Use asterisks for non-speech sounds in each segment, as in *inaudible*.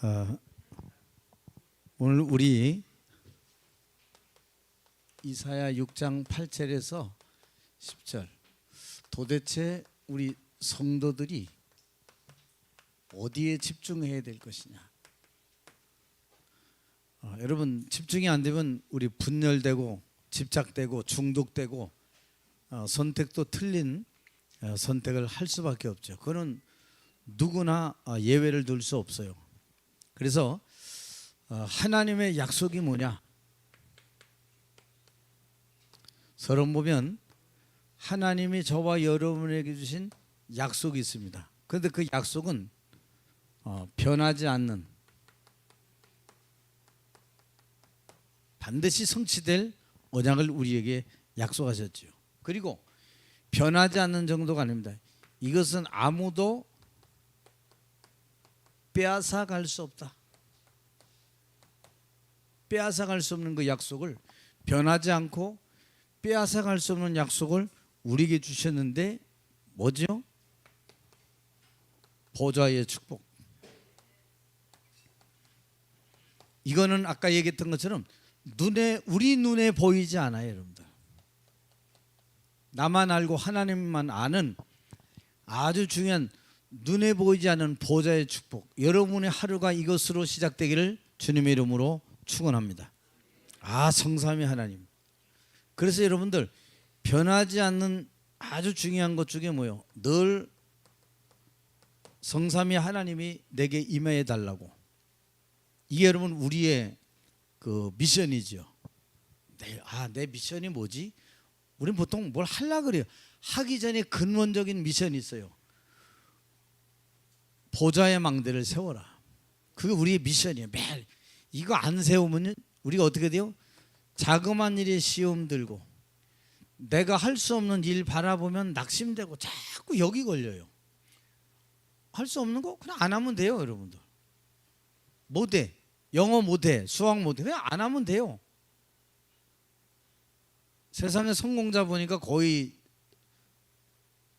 어, 오늘 우리 이사야 6장 8절에서 10절 도대체 우리 성도들이 어디에 집중해야 될 것이냐? 어, 여러분 집중이 안 되면 우리 분열되고 집착되고 중독되고 어, 선택도 틀린 어, 선택을 할 수밖에 없죠. 그거는 누구나 어, 예외를 둘 수 없어요. 그래서 어, 하나님의 약속이 뭐냐? 서론 보면 하나님이 저와 여러분에게 주신 약속이 있습니다. 그런데 그 약속은 어, 변하지 않는 반드시 성취될 언약을 우리에게 약속하셨지요. 그리고 변하지 않는 정도가 아닙니다. 이것은 아무도 빼앗아 갈 수 없다. 빼앗아 갈 수 없는 그 약속을 변하지 않고 빼앗아 갈 수 없는 약속을 우리에게 주셨는데 뭐죠? 보좌의 축복. 이거는 아까 얘기했던 것처럼 눈에 우리 눈에 보이지 않아요, 여러분들. 나만 알고 하나님만 아는 아주 중요한 눈에 보이지 않는 보좌의 축복. 여러분의 하루가 이것으로 시작되기를 주님의 이름으로 축원합니다. 아, 성삼위 하나님. 그래서 여러분들 변하지 않는 아주 중요한 것 중에 뭐요? 늘 성삼위 하나님이 내게 임해 달라고. 이게 여러분 우리의 그 미션이죠. 내, 아, 내 미션이 뭐지? 우리는 보통 뭘 하려 그래요. 하기 전에 근원적인 미션이 있어요. 보좌의 망대를 세워라. 그게 우리의 미션이에요. 매일 이거 안 세우면 우리가 어떻게 돼요? 자그만 일에 시험 들고 내가 할 수 없는 일 바라보면 낙심되고 자꾸 여기 걸려요. 할 수 없는 거 그냥 안 하면 돼요, 여러분들. 못해. 영어 못해. 수학 못해. 그냥 안 하면 돼요. 세상에 성공자 보니까 거의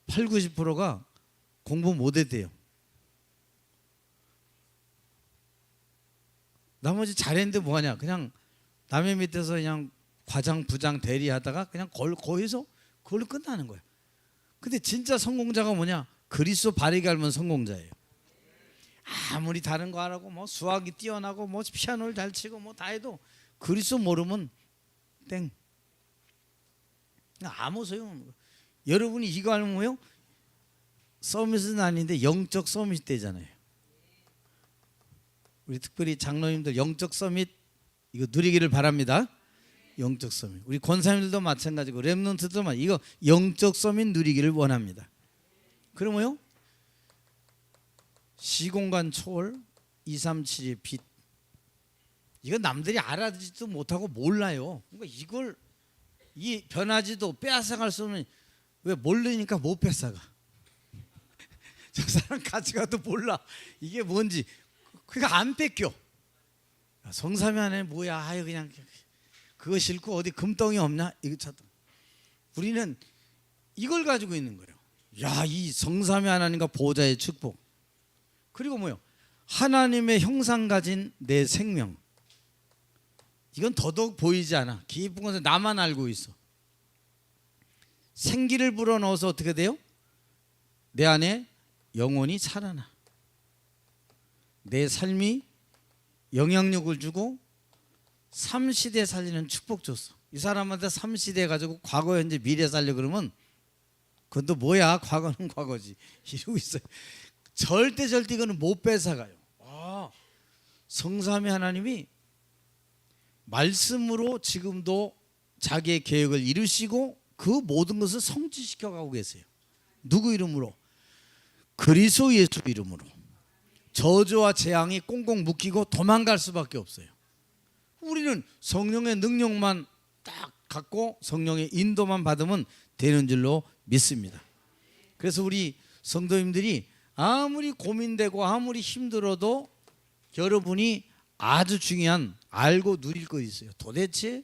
8, 90%가 공부 못했대요. 나머지 잘했는데 뭐하냐? 그냥 남의 밑에서 그냥 과장, 부장, 대리하다가 그냥 걸, 거기서 그걸로 끝나는 거예요. 근데 진짜 성공자가 뭐냐? 그리스도 바르게 알면 성공자예요. 아무리 다른 거 하라고 뭐 수학이 뛰어나고 뭐 피아노를 잘 치고 뭐 다 해도 그리스도 모르면 땡. 아무 소용 거. 여러분이 이거 알면 뭐요? 서밋은 아닌데 영적 서밋 되잖아요. 우리 특별히 장로님들 영적 서밋 이거 누리기를 바랍니다. 영적 서밋. 우리 권사님들도 마찬가지고 렘넌트도 마 이거 영적 서밋 누리기를 원합니다. 그러면요? 시공간 초월 237의 빛 이건 남들이 알아듣지도 못하고 몰라요. 그러니까 이걸 이 변하지도 빼앗아갈 수 없는 왜 모르니까 못 뺏어가. *laughs* 저 사람 같이 가도 몰라 이게 뭔지 그러니까 안 뺏겨. 성삼이 안에 뭐야 아유 그냥 그거 싫고 어디 금덩이 없냐 이거 찾다. 우리는 이걸 가지고 있는 거예요. 야 이 성삼위 하나님과 보좌의 축복. 그리고 뭐요? 하나님의 형상 가진 내 생명. 이건 더더욱 보이지 않아. 깊은 곳에 나만 알고 있어. 생기를 불어넣어서 어떻게 돼요? 내 안에 영혼이 살아나. 내 삶이 영향력을 주고 삼시대 살리는 축복 줬어. 이 사람한테 삼시대 가지고 과거, 현재, 미래 살려 그러면 그건 또 뭐야? *laughs* 과거는 과거지. 이러고 있어요. 절대 절대 이거는 못 뺏어가요. 아, 성삼위 하나님이 말씀으로 지금도 자기의 계획을 이루시고 그 모든 것을 성취시켜 가고 계세요. 누구 이름으로? 그리스도 예수 이름으로. 저주와 재앙이 꽁꽁 묶이고 도망갈 수밖에 없어요. 우리는 성령의 능력만 딱 갖고 성령의 인도만 받으면 되는 줄로 믿습니다. 그래서 우리 성도님들이 아무리 고민되고 아무리 힘들어도 여러분이 아주 중요한 알고 누릴 것이 있어요. 도대체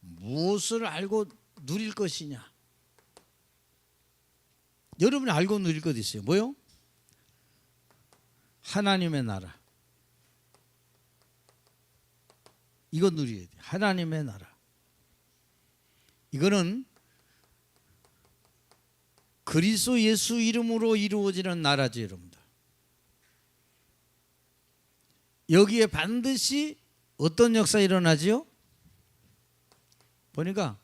무엇을 알고 누릴 것이냐? 여러분이 알고 누릴 것이 있어요. 뭐요? 하나님의 나라. 이거 누려야 돼. 하나님의 나라. 이거는 그리스도 예수 이름으로 이루어지는 나라지 여러분들. 여기에 반드시 어떤 역사 일어나지요? 보니까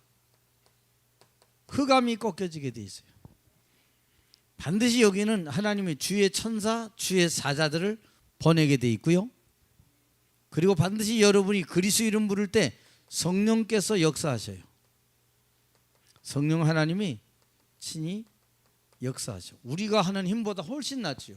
흑암이 꺾여지게 돼 있어요. 반드시 여기는 하나님의 주의 천사, 주의 사자들을 보내게 돼 있고요. 그리고 반드시 여러분이 그리스도 이름 부를 때 성령께서 역사하셔요. 성령 하나님이 친히 역사하셔. 우리가 하는 힘보다 훨씬 낫지요.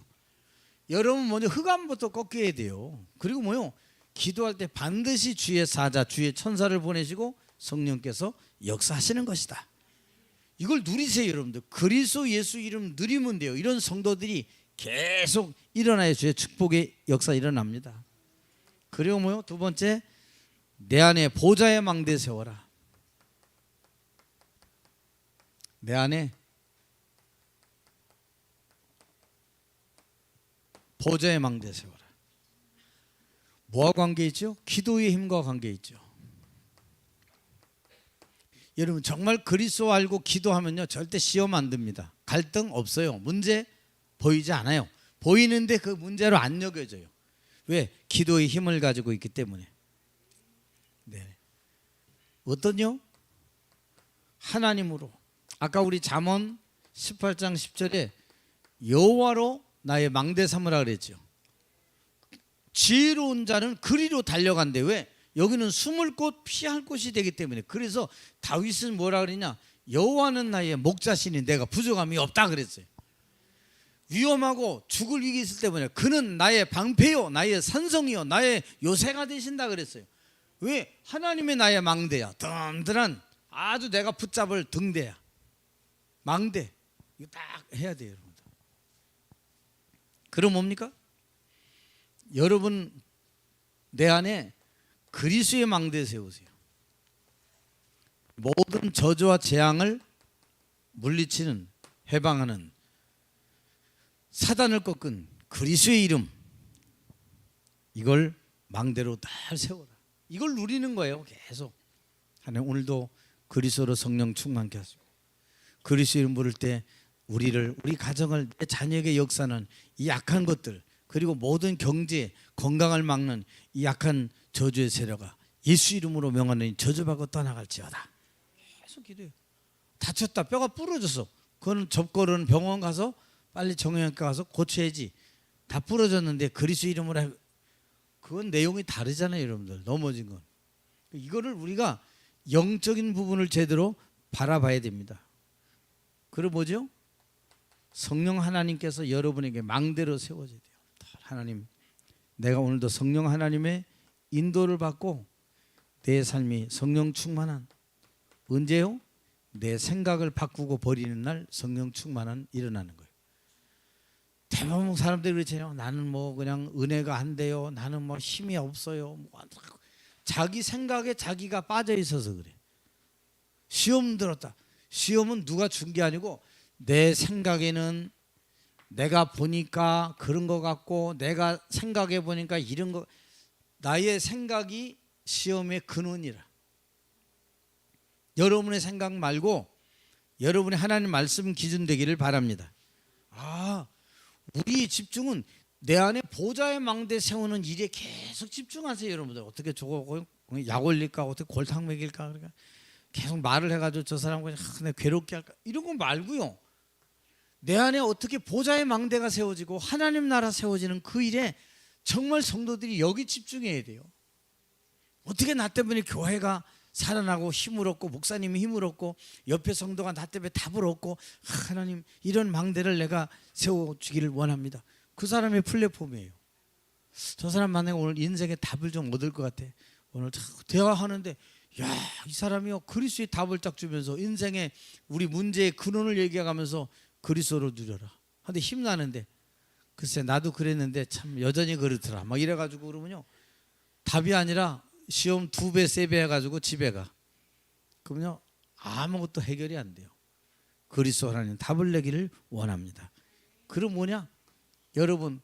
여러분 먼저 흑암부터 꺾여야 돼요. 그리고 뭐요? 기도할 때 반드시 주의 사자, 주의 천사를 보내시고 성령께서 역사하시는 것이다. 이걸 누리세요, 여러분들. 그리스도 예수 이름 누리면 돼요. 이런 성도들이 계속 일어나야 주의 축복의 역사 일어납니다. 그리고 뭐요? 두 번째, 내 안에 보좌의 망대 세워라. 내 안에 보좌의 망대 세워라. 뭐와 관계 있죠? 기도의 힘과 관계 있죠. 여러분 정말 그리스도 알고 기도하면요 절대 시험 안 듭니다. 갈등 없어요. 문제 보이지 않아요. 보이는데 그 문제로 안 여겨져요. 왜? 기도의 힘을 가지고 있기 때문에. 네. 어떤요? 하나님으로. 아까 우리 잠언 18장 10절에 여호와로 나의 망대 삼으라 그랬죠. 지혜로운 자는 그리로 달려간대. 왜? 여기는 숨을 곳 피할 곳이 되기 때문에. 그래서 다윗은 뭐라 그러냐? 여호와는 나의 목자신이 내가 부족함이 없다 그랬어요. 위험하고 죽을 위기 있을 때문에 그는 나의 방패요, 나의 산성이요, 나의 요새가 되신다 그랬어요. 왜? 하나님의 나의 망대야. 든든한 아주 내가 붙잡을 등대야. 망대. 이거 딱 해야 돼요, 여러분들. 그럼 뭡니까? 여러분 내 안에 그리스의 망대 세우세요. 모든 저주와 재앙을 물리치는 해방하는 사단을 꺾은 그리스의 이름 이걸 망대로 잘 세워라. 이걸 누리는 거예요. 계속. 하나님 오늘도 그리스도로 성령 충만케 하시고 그리스도 이름 부를 때 우리를 우리 가정을 내 자녀에게 역사는 이 약한 것들 그리고 모든 경제 건강을 막는 이 약한 저주의 세력아 예수 이름으로 명하는 저주받고 떠나갈지어다. 계속 기도해. 다쳤다 뼈가 부러졌어. 그거는 접거는 병원 가서 빨리 정형외과 가서 고쳐야지. 다 부러졌는데 그리스도 이름으로 해. 그건 내용이 다르잖아요, 여러분들. 넘어진 건. 이거를 우리가 영적인 부분을 제대로 바라봐야 됩니다. 그리고 뭐죠? 성령 하나님께서 여러분에게 망대로 세워져야 돼요. 하나님, 내가 오늘도 성령 하나님의 인도를 받고 내 삶이 성령 충만한 언제요? 내 생각을 바꾸고 버리는 날 성령 충만한 일어나는 거예요. 대부분 사람들이 그렇잖아요. 나는 뭐 그냥 은혜가 안 돼요. 나는 뭐 힘이 없어요. 뭐 자기 생각에 자기가 빠져 있어서 그래. 시험 들었다. 시험은 누가 준 게 아니고 내 생각에는 내가 보니까 그런 것 같고 내가 생각해 보니까 이런 거 나의 생각이 시험의 근원이라. 여러분의 생각 말고 여러분의 하나님 말씀 기준 되기를 바랍니다. 아, 우리 집중은 내 안에 보좌의 망대 세우는 일에 계속 집중하세요, 여러분들. 어떻게 저거 약 올릴까, 어떻게 골탕 먹일까, 그러니까 계속 말을 해가지고 저 사람 그냥 아, 내 괴롭게 할까 이런 거 말고요. 내 안에 어떻게 보좌의 망대가 세워지고 하나님 나라 세워지는 그 일에 정말 성도들이 여기 집중해야 돼요. 어떻게 나 때문에 교회가 살아나고 힘을 얻고 목사님이 힘을 얻고 옆에 성도가 나 때문에 답을 얻고 하나님 이런 망대를 내가 세워주기를 원합니다. 그 사람의 플랫폼이에요. 저 사람 만나면 오늘 인생의 답을 좀 얻을 것 같아. 오늘 대화하는데 야 이 사람이요 그리스의 답을 딱 주면서 인생의 우리 문제의 근원을 얘기해가면서 그리스도로 누려라. 근데 힘나는데 글쎄 나도 그랬는데 참 여전히 그렇더라. 막 이래가지고 그러면요 답이 아니라 시험 두 배, 세 배 해가지고 집에 가. 그러면요 아무것도 해결이 안 돼요. 그리스도 하나님 답을 내기를 원합니다. 그럼 뭐냐? 여러분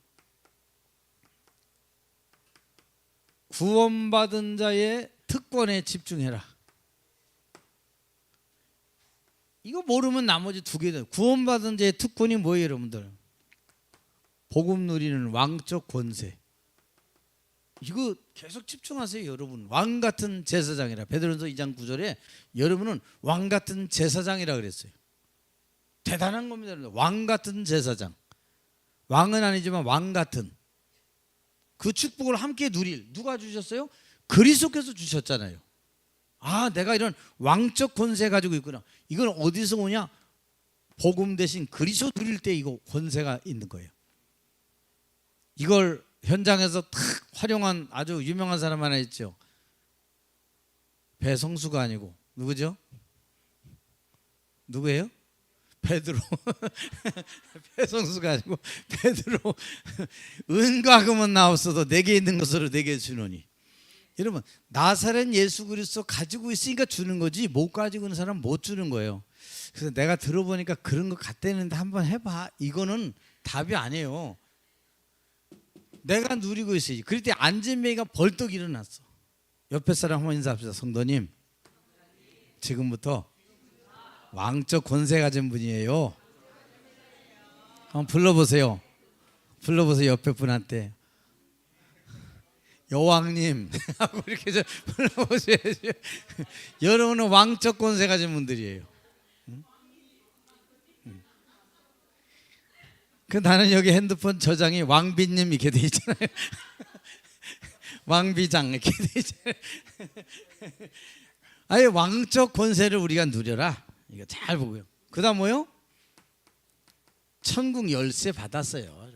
구원받은 자의 특권에 집중해라. 이거 모르면 나머지 두 개. 구원받은 자의 특권이 뭐예요, 여러분들? 복음 누리는 왕적 권세. 이거 계속 집중하세요, 여러분. 왕 같은 제사장이라. 베드로전서 2장 9절에 여러분은 왕 같은 제사장이라 그랬어요. 대단한 겁니다. 왕 같은 제사장. 왕은 아니지만 왕 같은 그 축복을 함께 누릴 누가 주셨어요? 그리스도께서 주셨잖아요. 아, 내가 이런 왕적 권세 가지고 있구나. 이건 어디서 오냐? 복음 대신 그리스도 누릴 때 이거 권세가 있는 거예요. 이걸 현장에서 탁 활용한 아주 유명한 사람 하나 있죠. 배성수가 아니고 누구죠? 누구예요? 베드로. *laughs* 배성수가 아니고 베드로. 은과 금은 나 없어도 내게 있는 것으로 내게 주노니. 여러분 나사렛 예수 그리스도 가지고 있으니까 주는 거지 못 가지고 있는 사람 못 주는 거예요. 그래서 내가 들어보니까 그런 거 같다는데 한번 해봐. 이거는 답이 아니에요. 내가 누리고 있어야지. 그럴 때 안진매가 벌떡 일어났어. 옆에 사람 한번 인사합시다. 성도님. 지금부터 왕적 권세 가진 분이에요. 한번 불러보세요. 불러보세요. 옆에 분한테. 여왕님 *laughs* 하고 이렇게 좀 *laughs* 불러보셔야죠. 여러분은 왕적 권세 가진 분들이에요. 응? 응. 그 나는 여기 핸드폰 저장이 왕비님 이렇게 돼 있잖아요. *laughs* 왕비장 이렇게 돼 있잖아요. *laughs* 아예 왕적 권세를 우리가 누려라. 이거 잘 보고요. 그다음 뭐요? 천국 열쇠 받았어요.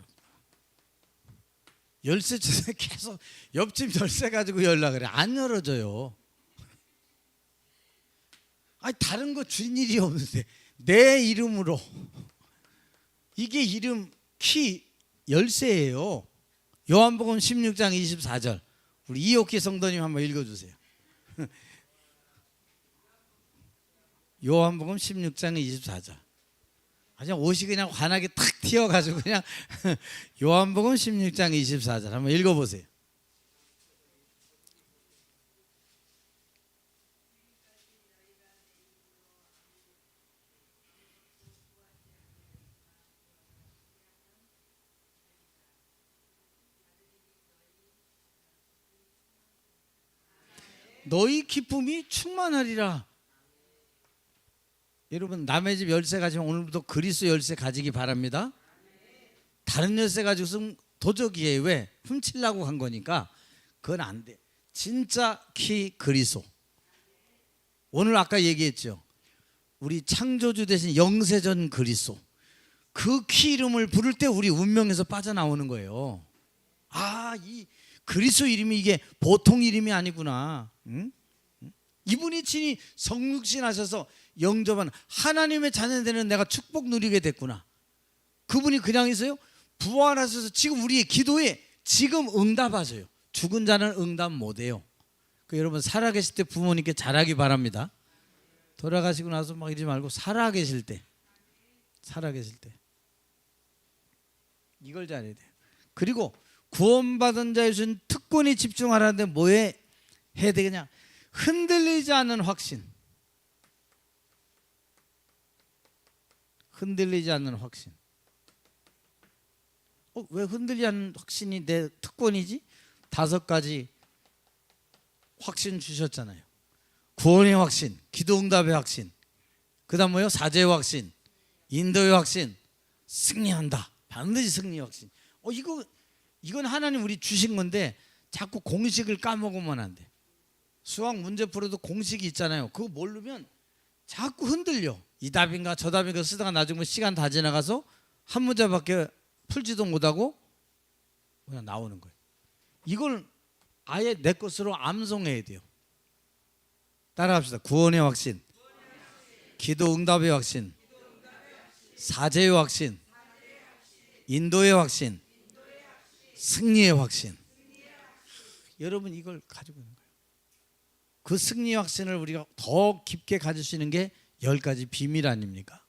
열쇠 주세요. 계속 옆집 열쇠 가지고 연락 그래. 안 열어줘요. 아니 다른 거줄 일이 없는데 내 이름으로 이게 이름 키 열쇠예요. 요한복음 16장 24절. 우리 이옥희 성도님 한번 읽어 주세요. *laughs* 요한복음 16장 24절. 그냥 옷이 그냥 환하게 탁 튀어가지고 그냥 *laughs* 요한복음 16장 24절 한번 읽어보세요. 너희 기쁨이 충만하리라. 여러분 남의 집 열쇠 가지면 오늘부터 그리스 열쇠 가지기 바랍니다. 다른 열쇠 가지고 있으면 도적이에요. 왜? 훔치려고 한 거니까 그건 안 돼. 진짜 키 그리스도. 오늘 아까 얘기했죠. 우리 창조주 대신 영세전 그리스도. 그키 이름을 부를 때 우리 운명에서 빠져나오는 거예요. 아, 이 그리스도 이름이 이게 보통 이름이 아니구나. 응? 이분이 친히 성육신 하셔서 영접한 하나님의 자녀 되는 내가 축복 누리게 됐구나. 그분이 그냥 있어요? 부활하셔서 지금 우리의 기도에 지금 응답하세요. 죽은 자는 응답 못해요. 그 여러분 살아계실 때 부모님께 잘하기 바랍니다. 돌아가시고 나서 막 이러지 말고 살아계실 때, 살아계실 때 이걸 잘해야 돼요. 그리고 구원받은 자의 준 특권이 집중하라는데 뭐에 해야 되겠냐? 흔들리지 않는 확신. 흔들리지 않는 확신. 어, 왜 흔들리지 않는 확신이 내 특권이지? 다섯 가지 확신 주셨잖아요. 구원의 확신, 기도응답의 확신, 그 다음 뭐요? 사죄의 확신, 인도의 확신, 승리한다. 반드시 승리 확신. 어 이거 이건 하나님 우리 주신 건데 자꾸 공식을 까먹으면 안 돼. 수학 문제 풀어도 공식이 있잖아요. 그거 모르면 자꾸 흔들려. 이 답인가 저 답인가 쓰다가 나중에 시간 다 지나가서 한 문제밖에 풀지도 못하고 그냥 나오는 거예요. 이걸 아예 내 것으로 암송해야 돼요. 따라합시다. 구원의 확신, 기도 응답의 확신, 사죄의 확신, 인도의 확신, 승리의 확신. 여러분 이걸 가지고 있는 거예요. 그 승리 확신을 우리가 더 깊게 가질 수 있는 게 열 가지 비밀 아닙니까?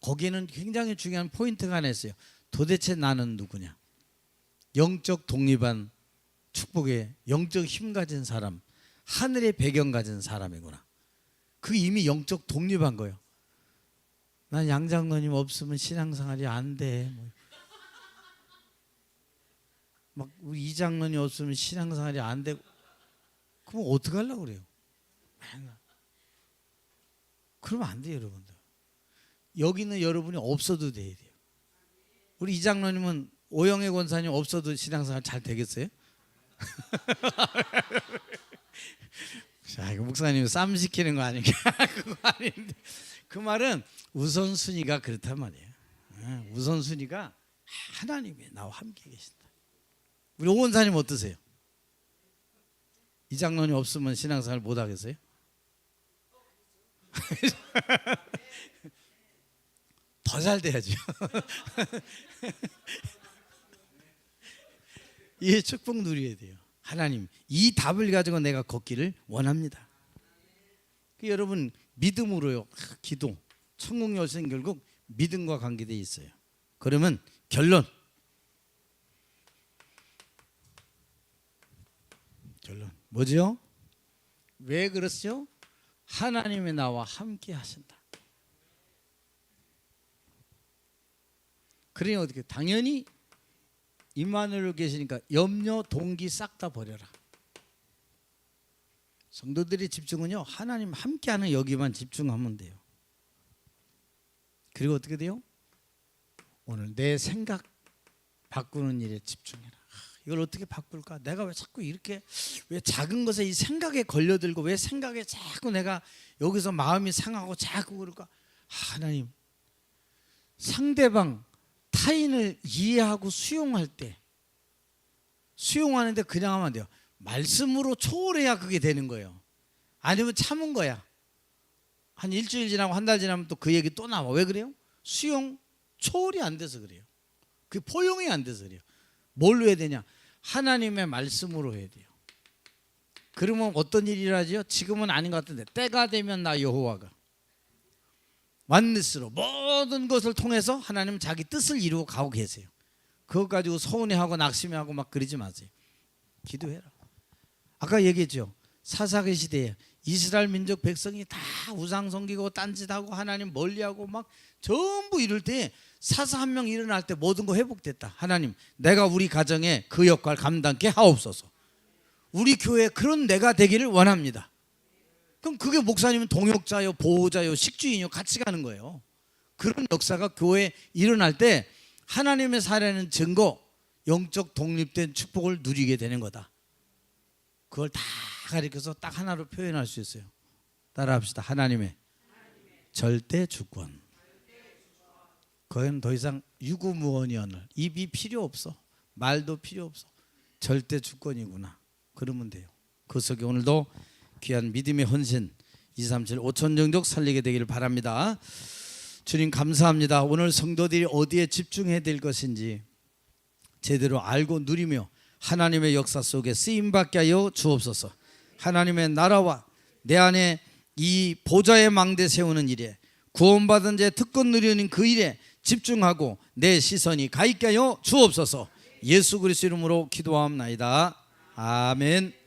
거기에는 굉장히 중요한 포인트가 하나 있어요. 도대체 나는 누구냐? 영적 독립한 축복의 영적 힘 가진 사람. 하늘의 배경 가진 사람이구나. 그 이미 영적 독립한 거예요. 난 양장로님 없으면 신앙생활이 안 돼. 뭐. 막 우리 이장로님 없으면 신앙생활이 안 되고 그럼 어떻게 하려고 그래요? 그러면 안 돼요, 여러분들. 여기는 여러분이 없어도 돼야 돼요. 우리 이장로님은 오영애 권사님 없어도 신앙생활 잘 되겠어요? *laughs* 자, 이거 목사님 쌈 시키는 거 아니냐? *laughs* 그거 아닌데 그 말은 우선순위가 그렇단 말이에요. 예, 우선순위가 하나님이 나와 함께 계신다. 우리 오 권사님 어떠세요? 이 장로님 없으면 신앙생활 못 하겠어요? *laughs* 더 잘 돼야죠. *laughs* 이 축복 누려야 돼요. 하나님 이 답을 가지고 내가 걷기를 원합니다. 그 여러분 믿음으로요. 아, 기도 천국 열쇠는 결국 믿음과 관계돼 있어요. 그러면 결론 결론 뭐죠? 왜 그렇죠? 하나님의 나와 함께 하신다. 그러니 어떻게 당연히 임마누엘 계시니까 염려 동기 싹 다 버려라. 성도들의 집중은요 하나님 함께하는 여기만 집중하면 돼요. 그리고 어떻게 돼요? 오늘 내 생각 바꾸는 일에 집중해라. 아, 이걸 어떻게 바꿀까? 내가 왜 자꾸 이렇게 왜 작은 것에 이 생각에 걸려들고 왜 생각에 자꾸 내가 여기서 마음이 상하고 자꾸 그럴까? 하나님 상대방 타인을 이해하고 수용할 때 수용하는데 그냥 하면 안 돼요. 말씀으로 초월해야 그게 되는 거예요. 아니면 참은 거야. 한 일주일 지나고 한 달 지나면 또 그 얘기 또 나와. 왜 그래요? 수용 초월이 안 돼서 그래요. 그 포용이 안 돼서 그래요. 뭘로 해야 되냐? 하나님의 말씀으로 해야 돼요. 그러면 어떤 일이 일어나죠? 지금은 아닌 것 같은데 때가 되면 나 여호와가 완넷으로 모든 것을 통해서 하나님 자기 뜻을 이루고 가고 계세요. 그것 가지고 서운해하고 낙심하고 막 그러지 마세요. 기도해라. 아까 얘기했죠. 사사기 시대에 이스라엘 민족 백성이 다 우상 섬기고 딴짓하고 하나님 멀리하고 막 전부 이럴 때 사사 한 명 일어날 때 모든 거 회복됐다. 하나님, 내가 우리 가정에 그 역할 감당케 하옵소서. 우리 교회 그런 내가 되기를 원합니다. 그럼 그게 목사님은 동역자요, 보호자요, 식주인요 같이 가는 거예요. 그런 역사가 교회에 일어날 때 하나님의 살아는 증거, 영적 독립된 축복을 누리게 되는 거다. 그걸 다 가리켜서 딱 하나로 표현할 수 있어요. 따라합시다. 하나님의 절대 주권. 그건 더 이상 유구무원이언을 입이 필요 없어. 말도 필요 없어. 절대 주권이구나. 그러면 돼요. 그 속에 오늘도 귀한 믿음의 헌신 237 5천 정도 살리게 되기를 바랍니다. 주님 감사합니다. 오늘 성도들이 어디에 집중해야 될 것인지 제대로 알고 누리며 하나님의 역사 속에 쓰임 받게 하여 주옵소서. 하나님의 나라와 내 안에 이 보좌의 망대 세우는 일에 구원받은 자 특권 누리는 그 일에 집중하고 내 시선이 가 있게 하여 주옵소서. 예수 그리스도 이름으로 기도하옵나이다. 아멘.